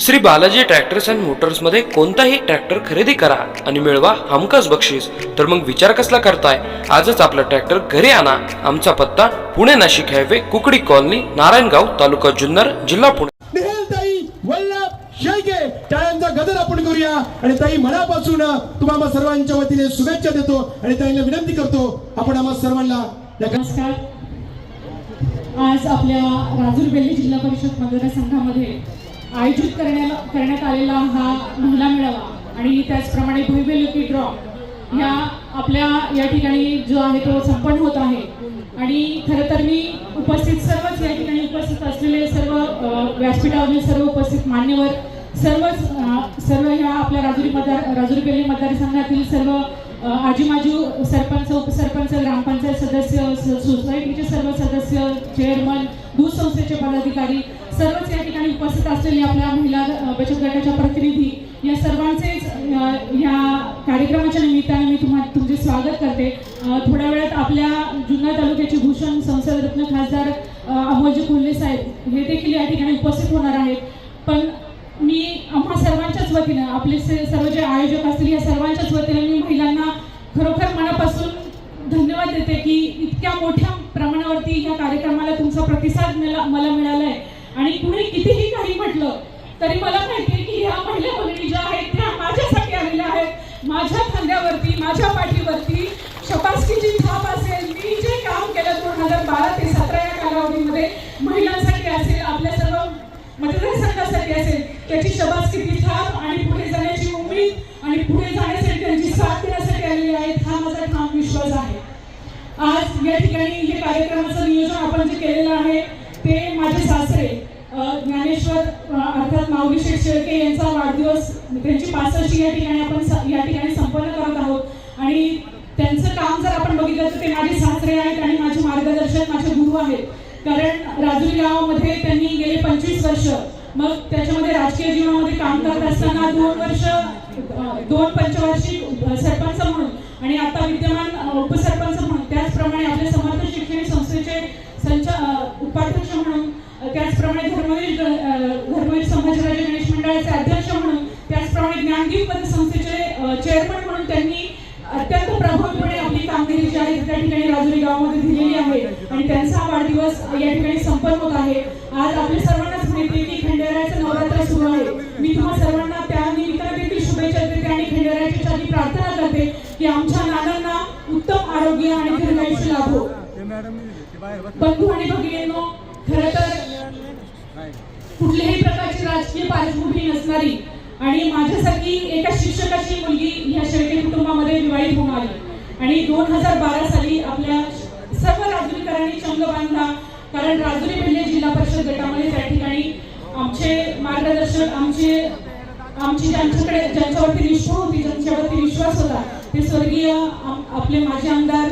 Shri Balaji tractors and मोटर्समध्ये कोणताही tractor खरेदी करा आणि मिळवा हमखास बक्षीस. तर मग विचार कसला करताय? आजच आपला ट्रॅक्टर घरी आणा. आमचा पत्ता पुणे नाशिक हायवे कुकडी कॉलनी नारायणगाव तालुका जुन्नर जिल्हा पुणे. ताई वल्लभ शेळके टाळ्यांचा गजर आपण करूया. आणि ताई मनापासून तुम्हाला सर्वांच्या वतीने शुभेच्छा देतो आणि ताईला विनंती करतो आपण आम्हा सर्वांना या नमस्कार. आज आपल्या राजूर बेल्ली जिल्हा परिषद मतदारसंघामध्ये आयोजित करण्याला करण्यात आलेला हा महिला मेळावा आणि त्याचप्रमाणे भव्य लुकी ड्रॉ ह्या आपल्या या ठिकाणी जो आहे तो संपन्न होत आहे. आणि खरं तर मी उपस्थित सर्वच या ठिकाणी उपस्थित असलेले सर्व व्यासपीठावरील सर्व उपस्थित मान्यवर सर्वच सर्व ह्या आपल्या राजुरी मतदार राजुरी बेल्ली मतदारसंघातील सर्व अ, आजी माजू सरपंच उपसरपंच ग्रामपंचायत सदस्य सोसायटीचे सर्व सदस्य चेअरमन दूध संस्थेचे पदाधिकारी सर्वच या ठिकाणी उपस्थित असलेल्या आपल्या महिला बचत गटाच्या प्रतिनिधी या सर्वांचेच ह्या या कार्यक्रमाच्या निमित्ताने मी तुम्हा तुमचे स्वागत करते. थोड्या वेळात आपल्या जुन्नर तालुक्याचे भूषण संसदरत्न खासदार अमोलजी कोल्हे साहेब हे देखील या ठिकाणी उपस्थित होणार आहेत. पण मी आम्हा सर्वांच्याच वतीनं आपले से- सर्व जे आयोजक असतील या सर्वांच्याच वतीनं मी महिलांना खरोखर मनापासून धन्यवाद देते की इतक्या मोठ्या प्रमाणावरती ह्या कार्यक्रमाला तुमचा प्रतिसाद मला मला मिळाला आहे आणि कुणी कितीही काही म्हटलं तरी मला माहितीये की ह्या महिला भगिनी ज्या आहेत त्या माझ्यासाठी आलेल्या आहेत. माझ्या खांद्यावरती माझ्या पाठीवरती शपासकीची थाप असेल. मी जे काम केलं दोन हजार बारा ते सतरा या कालावधीमध्ये महिलांसाठी असेल आपल्या सर्व मतदारसंघासाठी असेल त्याची शपासकीची थाप आणि पुढे जाण्याची उमेद आणि पुढे जाण्यासाठी त्यांची साथ देण्यासाठी आलेली आहेत हा माझा ठाम विश्वास आहे. आज या ठिकाणी हे कार्यक्रमाचं नियोजन आपण जे केलेलं आहे माझे सासरे ज्ञानेश्वर अर्थात माऊली शेठ शेळके यांचा वाढदिवस त्यांची पासष्टी या ठिकाणी आपण स- या ठिकाणी संपन्न करत आहोत. आणि त्यांचं काम जर आपण बघितलं तर ते माझे सासरे आहेत आणि माझे मार्गदर्शक माझे गुरु आहेत. कारण राजुरी गावामध्ये त्यांनी गेले पंचवीस वर्ष. मग त्याच्यामध्ये राजकीय जीवनामध्ये काम करत असताना दोन वर्ष दोन पंचवार्षिक सरपंच म्हणून आणि आता विद्यमान उपसरपंच म्हणून त्याचप्रमाणे आपल्या समर्थ शैक्षणिक संस्थेचे संच अ, उपाध्यक्ष म्हणून अ, त्याचप्रमाणे धर्मवीर अ, धर्मवीर संभाजीराजे गणेश मंडळाचे अध्यक्ष म्हणून त्याचप्रमाणे ज्ञानदीप संस्थेचे अ, चेअरमन म्हणून त्यांनी अत्यंत प्रभावीपणे आपली कामगिरी जी आहे त्या ठिकाणी राजुरी गावामध्ये दिलेली आहे. आणि त्यांचा हा वाढदिवस या ठिकाणी संपन्न होत आहे. आज आपल्या सर्वांनाच माहिती की खंडेरायाचं नवरात्र सुरू आहे. मी तुम्हा सर्वांना त्या निमित्ताने देखील शुभेच्छा देते आणि खंडेरायाच्या आधी प्रार्थना करते की आमच्या नानांना उत्तम आरोग्य आणि दीर्घायुष्य लाभो. बंधू आणि भगिनींनो खरं तर कुठल्याही प्रकारची राजकीय पार्श्वभूमी नसणारी आणि माझ्यासारखी एका शिक्षकाची मुलगी ह्या शेळके कुटुंबामध्ये विवाहित होऊन आली. आणि दोन हजार बारा साली आपल्या सर्व राजुरीकरांनी चंग बांधला. कारण राजुरी बेल्ले जिल्हा परिषद गटामध्ये त्या ठिकाणी आमचे मार्गदर्शक आमचे आमची ज्यांच्याकडे ज्यांच्यावरती निष्ठा होती ज्यांच्यावरती विश्वास होता ते स्वर्गीय आपले माजी आमदार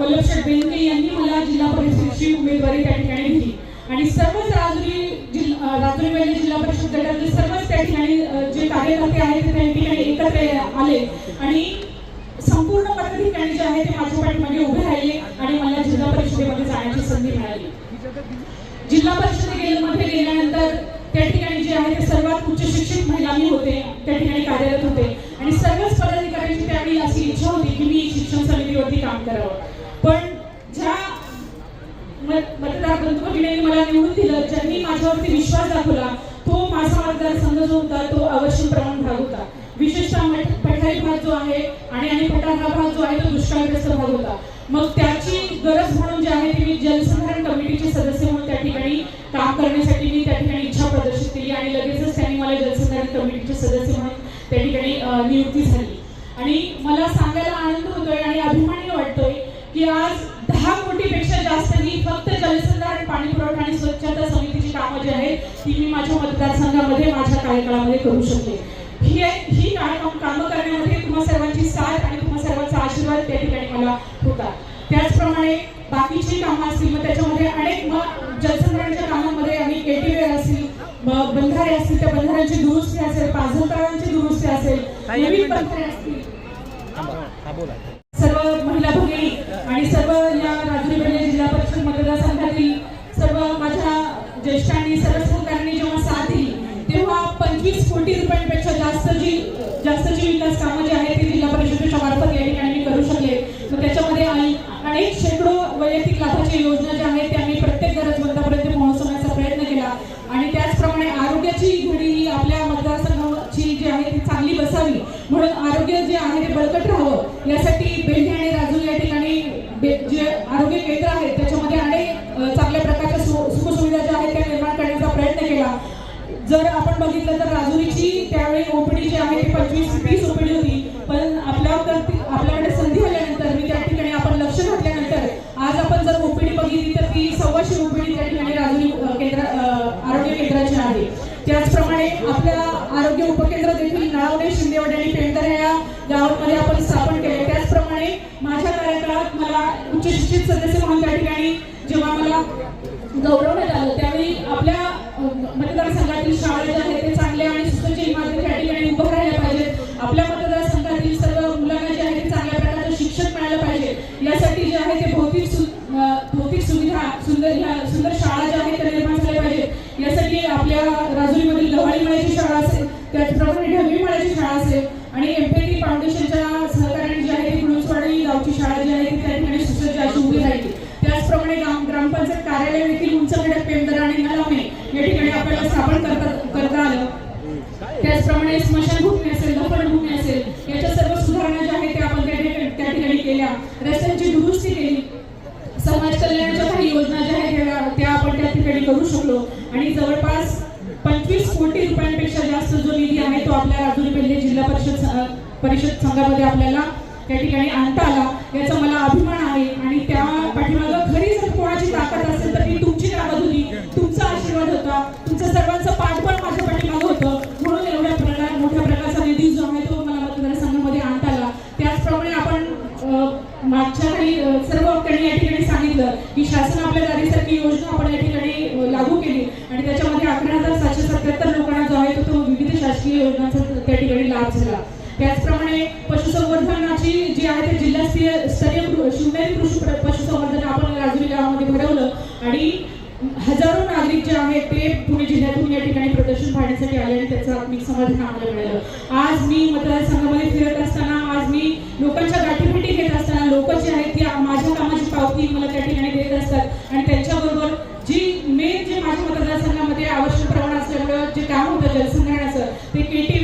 वल्लभशेठ बेंके यांनी मला जिल्हा परिषदेची उमेदवारी त्या ठिकाणी दिली. आणि सर्वच राजुरी जिल्हा राजुरी वेल्हे जिल्हा परिषद गटातले सर्वच त्या ठिकाणी कार्यकर्ते आहेत ते त्या ठिकाणी एकत्र आले. आणि संपूर्ण पदाधिकारी जे आहे ते माझ्या पाठीमागे उभे राहिले आणि मला जिल्हा परिषदेमध्ये जाण्याची संधी मिळाली. जिल्हा परिषदेमध्ये गेल्यानंतर त्या ठिकाणी जे आहे ते सर्वात उच्च शिक्षित महिला मी होते त्या ठिकाणी कार्यरत होते. आणि सर्वच पदाधिकाऱ्यांची त्यावेळी अशी इच्छा होती की मी शिक्षण समितीवरती काम करावं. पण ज्या मतदार बंधू भगिनी मला निवडून दिलं ज्यांनी माझ्यावरती विश्वास दाखवला तो माझा मतदारसंघ जो होता तो अवश्य प्रमाण भाग होता. विशेषतः पठारी भाग जो आहे आणि आणि पठार हा भाग जो आहे तो दुष्काळग्रस्त भाग होता. मग त्याची गरज म्हणून जे आहे ती मी जलसंधारण कमिटीचे सदस्य म्हणून त्या ठिकाणी काम करण्यासाठी मी त्या ठिकाणी इच्छा प्रदर्शित केली आणि लगेचच त्यांनी मला जलसंधारण कमिटीचे सदस्य म्हणून त्या ठिकाणी नियुक्ती झाली. आणि मला सांगायला आनंद होतोय आणि अभिमानी वाटतोय की आज दहा कोटीपेक्षा जास्त ही फक्त जलसंधारण पाणी पुरवठा आणि स्वच्छता समिती कामं जी आहेत ती मी माझ्या मतदारसंघामध्ये माझ्या कार्यकाळामध्ये करू शकते. ही ही काम कामं करण्यामध्ये तुम्हा सर्वांची साथ आणि तुम्हा सर्वांचा आशीर्वाद त्या ठिकाणी मला होता. त्याचप्रमाणे बाकीची कामं असतील मग त्याच्यामध्ये अनेक मग जलसंधारणाच्या कामामध्ये आणि केटीवेर असतील मग बंधारे असतील त्या बंधाऱ्यांची दुरुस्ती असेल पाझल तळांची दुरुस्ती असेल नवीन बंधारे असतील. जी जास्तची विकास कामं जी आहेत ती जिल्हा परिषदेच्या मार्फत या ठिकाणी करू शकले तर त्याच्यामध्ये अनेक शेकडो वैयक्तिक लाभाच्या योजना ज्या आहेत त्या मी प्रत्येक गरजवंतापर्यंत पोहोचवण्याचा प्रयत्न केला आणि त्याचप्रमाणे आरोग्याची घडी ही आपल्या मतदारसंघाची जी आहे ती चांगली बसावी म्हणून आरोग्य जे आहे ते बळकट राहावं यासाठी बेल्हे आणि राजू या ठिकाणी बे- जे आरोग्य केंद्र आहेत त्याच्यामध्ये अनेक अ, चांगल्या प्रकारच्या सु- सुखसुविधा ज्या आहेत त्या निर्माण करण्याचा प्रयत्न केला जर आपण बघितलं तर राजुरीची त्यावेळी ओपीडी जी आहे ती पंचवीस तीस ओपीडी होती. पण आपल्याकडे आपल्याकडे संधी आल्यानंतर मी त्या ठिकाणी आपण लक्ष घातल्यानंतर आज आपण जर ओपीडी बघितली तर ती सव्वाशे ओपीडी त्या ठिकाणी राजुरी केंद्र आरोग्य केंद्राची आहे. त्याचप्रमाणे आपल्या आरोग्य उपकेंद्र देखील नळवणे शिंदेवाडी आणि पेंढर या गावांमध्ये आपण स्थापन केले त्याचप्रमाणे माझ्या कार्यकाळात मला उच्च शिक्षित सदस्य म्हणून त्या ठिकाणी जेव्हा मला गौरवण्यात आलं त्यावेळी आपल्या मतदारसंघातील शाळा ज्या आहेत ते चांगल्या आणि सुसज्ज इमारती त्या ठिकाणी उभं राहायला पाहिजेत. आपल्या मतदारसंघातील सर्व मुलांना जे आहे ते चांगल्या प्रकारचं शिक्षण मिळालं पाहिजे. यासाठी जे आहे ते भौतिक सु भौतिक सुविधा सुंदर ह्या सुंदर शाळा ज्या आहेत त्या निर्माण झाल्या पाहिजेत. यासाठी आपल्या राजुरीमधील गव्हाळी मळ्याची शाळा असेल त्याचप्रमाणे ढगवी मळ्याची शाळा असेल आणि एमपीटी फाउंडेशनच्या सहकार्याने जी आहे ती गुरुसवाडी गावची शाळा जी आहे ती त्या ठिकाणी सुसज्ज अशी उभी राहिली त्याचप्रमाणे ग्राम ग्रामपंचायत कार्यालय देखील उंच खडक पेंदर आणि नलावणे या ठिकाणी आपल्याला स्थापन करता करता आलं त्याचप्रमाणे स्मशानभूमी असेल दफनभूमी असेल याच्या सर्व सुधारणा ज्या आहेत त्या आपण त्या ठिकाणी त्या ठिकाणी केल्या रस्त्यांची दुरुस्ती केली समाज कल्याणच्या काही योजना ज्या आहेत त्या- आपण त्या ठिकाणी करू शकलो. आणि जवळपास पंचवीस कोटी रुपयांपेक्षा जास्त जो निधी आहे तो आपल्या राजुरी पहिले जिल्हा परिषद परिषद संघामध्ये आपल्याला त्या ठिकाणी आणता आला. याचा मला अभिमान आहे आणि त्या पाठीमागं शासन हजारो नागरिक जे आहेत ते पुणे जिल्ह्यातून या ठिकाणी प्रदर्शन पाहण्यासाठी आले आणि त्याचं आत्मिक समाधान आम्हाला मिळालं. आज मी मतदारसंघामध्ये फिरत असताना आज मी लोकांच्या गाठीभेटी घेत असताना लोक जे आहेत ती माझ्या कामाची पावती मला त्या ठिकाणी देत असतात. आणि त्यांच्याबरोबर जी मेन जे माझ्या मतदारसंघामध्ये आवश्यक प्रमाण असल्यामुळं जे काम होतं जलसंधारणाचं ते के टी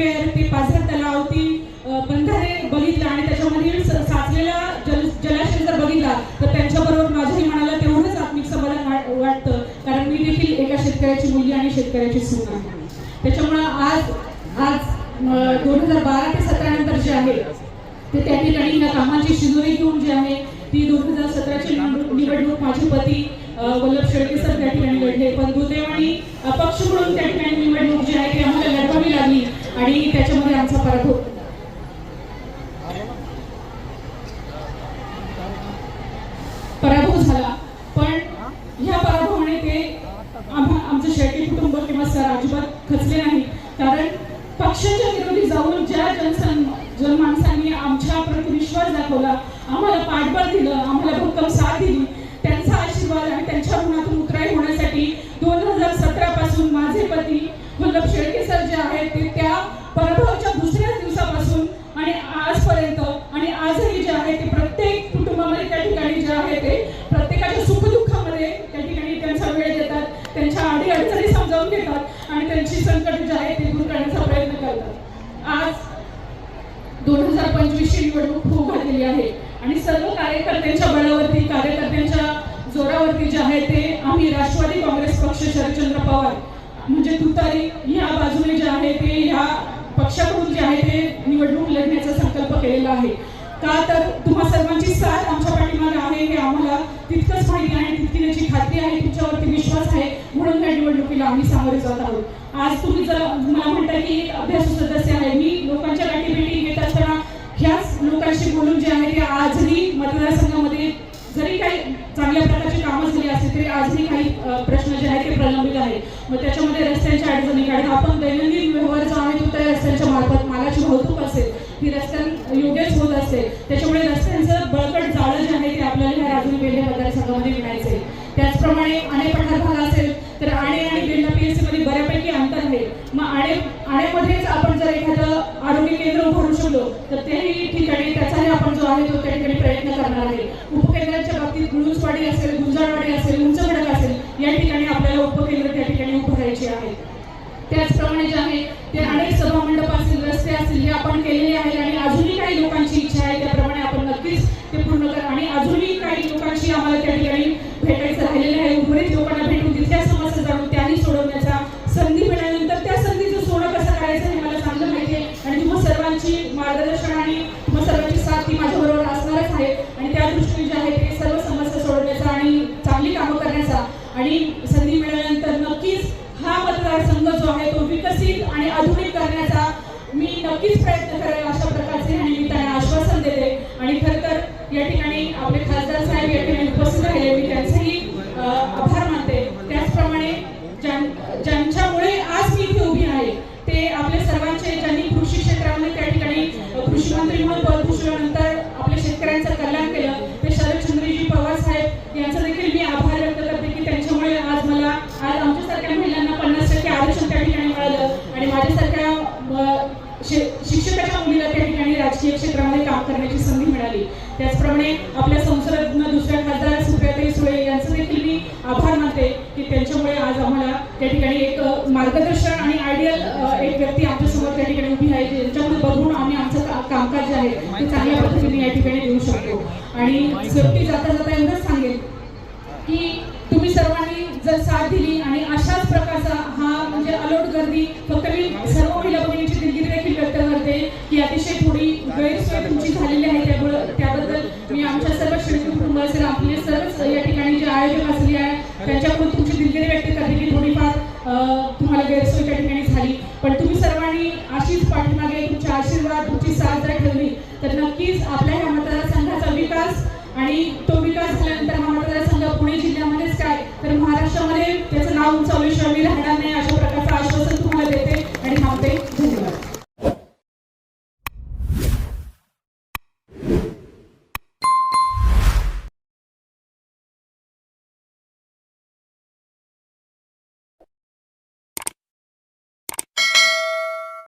शेतकऱ्याची मुलगी सून आहे. त्याच्यामुळं आज आज दोन हजार बारा ते सतरा नंतर जे आहे ते त्या ठिकाणी कामाची शिजोरी घेऊन जी आहे ती दोन हजार सतराची निवडणूक माझे पती वल्लभ शेळके सर त्या ठिकाणी लढले. पण दुर्दैवाने अपक्ष म्हणून त्या ठिकाणी निवडणूक जी आहे ती आम्हाला लढवावी लागली आणि त्याच्यामध्ये आमचा पराभव झाला पण ह्या पराभवाने ते आम्हा आमचं शेळके कुटुंब किंवा सर अजिबात खचले नाही कारण पक्षाच्या विरोधी जाऊन ज्या जनसं जनमानसांनी आमच्या प्रति विश्वास दाखवला आम्हाला पाठबळ दिलं आम्हाला भक्कम साथ दिली. त्यांचा आशीर्वाद आणि त्यांच्या मनातून उतराई होण्यासाठी दोन हजार सतरा पासून माझे पती वल्लभ शेळके सर जे आहेत ते त्या पराभवाच्या दुसऱ्याच दिवसापासून आणि आजपर्यंत आणि आजही जे आहे ते प्रत्येक कुटुंबामध्ये त्या ठिकाणी जे आहे ते प्रत्येकाच्या सुखदुःखामध्ये त्या ठिकाणी त्यांचा वेळ देतात त्यांच्या आधी अडचणी समजावून घेतात आणि त्यांची संकट जे आहे ते दूर करण्याचा प्रयत्न करतात. आज दोन हजार पंचवीसची निवडणूक होऊ घातलेली आहे. आणि सर्व कार्यकर्त्यांच्या बळावरती कार्यकर्त्यांच्या जोरावरती जे आहे ते आम्ही राष्ट्रवादी काँग्रेस पक्ष शरदचंद्र पवार म्हणजे तुतारी ह्या बाजूने जे आहे ते ह्या पक्षाकडून जे आहे ते निवडणूक लढण्याचा संकल्प केलेला आहे. का तर तुम्हा सर्वांची साथ आमच्या पाठीमागे आहे हे आम्हाला तितकंच माहिती आहे तितकी त्याची खात्री आहे तुमच्यावरती विश्वास आहे म्हणून या निवडणुकीला आम्ही सामोरे जात आहोत. आज तुम्ही जर मला म्हणता की अभ्यासू सदस्य आहे मी लोकांच्या गाठीभेटी मतदारसंघामध्ये जरी काही चांगल्या प्रकारची कामं झाली असली तरी आजही काही प्रश्न जे आहेत ते प्रलंबित आहेत. मग त्याच्यामध्ये रस्त्यांच्या अडचणी काढणं आपण दैनंदिन व्यवहार जो आहे तो त्या रस्त्यांच्या मार्फत मला या ठिकाणी आपल्याला उपकेंद्र त्या ठिकाणी उभारायचे आहेत. त्याचप्रमाणे जे आहे ते अनेक सभामंडप असतील रस्ते असतील हे आपण ज्यांच्यामुळे आज मी इथे उभी आहे ते आपले सर्वांचे ज्यांनी कृषी क्षेत्रामध्ये त्या ठिकाणी कृषी मंत्री म्हणून पद भूषवल्यानंतर आपल्या शेतकऱ्यांचं कल्याण केलं ते शरदचंद्रजी पवार साहेब यांचा देखील मी आभार व्यक्त करते की त्यांच्यामुळे आज मला आज आमच्यासारख्या महिलांना पन्नास टक्के आरक्षण त्या ठिकाणी मिळालं आणि माझ्यासारख्या शिक्षकाच्या मुलीला त्या ठिकाणी राजकीय क्षेत्रामध्ये काम करण्याची संधी मिळाली. त्याचप्रमाणे आपल्या संसद दुसऱ्या खासदार सुप्रियाताई सुळे यांचं देखील मी आभार मानते की त्यांच्यामुळे आज आम्हाला त्या ठिकाणी एक अ, मार्गदर्शन आणि आयडियल एक व्यक्ती आमच्यासमोर त्या ठिकाणी उभी आहे ज्यांच्याकडे बघून आम्ही आमचं कामकाज जे आहे ते चांगल्या पद्धतीने या ठिकाणी देऊ शकतो. आणि शेवटी जाता जाता एवढंच सांगेल की तुम्ही सर्वांनी जर साथ दिली आणि अशाच प्रकारचा हा म्हणजे अलोट गर्दी फक्त मी सर्व महिला भगिनीची दिलगिरी देखील व्यक्त करते की अतिशय थोडी गैरसोय तुमची झालेली आहे त्यामुळे त्याबद्दल मी आमच्या सर्व शेतकरी कुटुंबाचे असेल आपले सर्वच या ठिकाणी जे आयोजक असले आहे त्यांच्याकडून तुमची दिलगिरी व्यक्त करते की थोडीफार अं, तुम्हाला